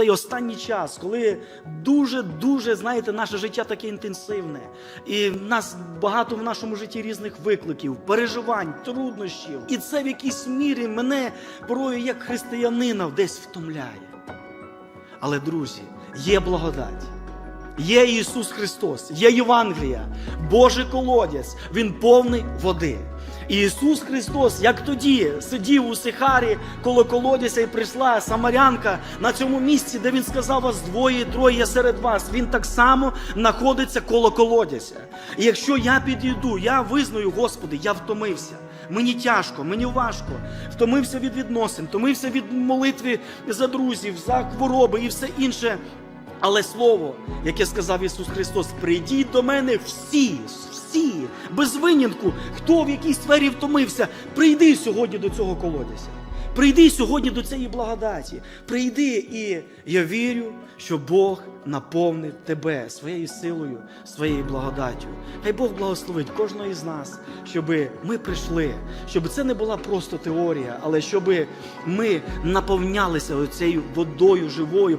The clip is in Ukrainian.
цей останній час, коли дуже-дуже, знаєте, наше життя таке інтенсивне, і в нас багато в нашому житті різних викликів, переживань, труднощів. І це в якійсь мірі мене порою як християнина десь втомляє. Але, друзі, є благодать. Є Ісус Христос, є Євангелія, Божий колодязь, Він повний води. І Ісус Христос, як тоді сидів у Сихарі коло колодязя і прийшла Самарянка на цьому місці, де Він сказав вас двоє, троє є серед вас. Він так само знаходиться коло колодязя. І якщо я підійду, я визнаю, Господи, я втомився. Мені тяжко, мені важко. Втомився від відносин, втомився від молитви за друзів, за хвороби і все інше. Але слово, яке сказав Ісус Христос, прийдіть до мене всі, всі, без винятку, хто в якій сфері втомився, прийди сьогодні до цього колодязя. Прийди сьогодні до цієї благодаті. Прийди, і я вірю, що Бог наповнить тебе своєю силою, своєю благодаттю. Хай Бог благословить кожного із нас, щоб ми прийшли, щоб це не була просто теорія, але щоб ми наповнялися цією водою живою.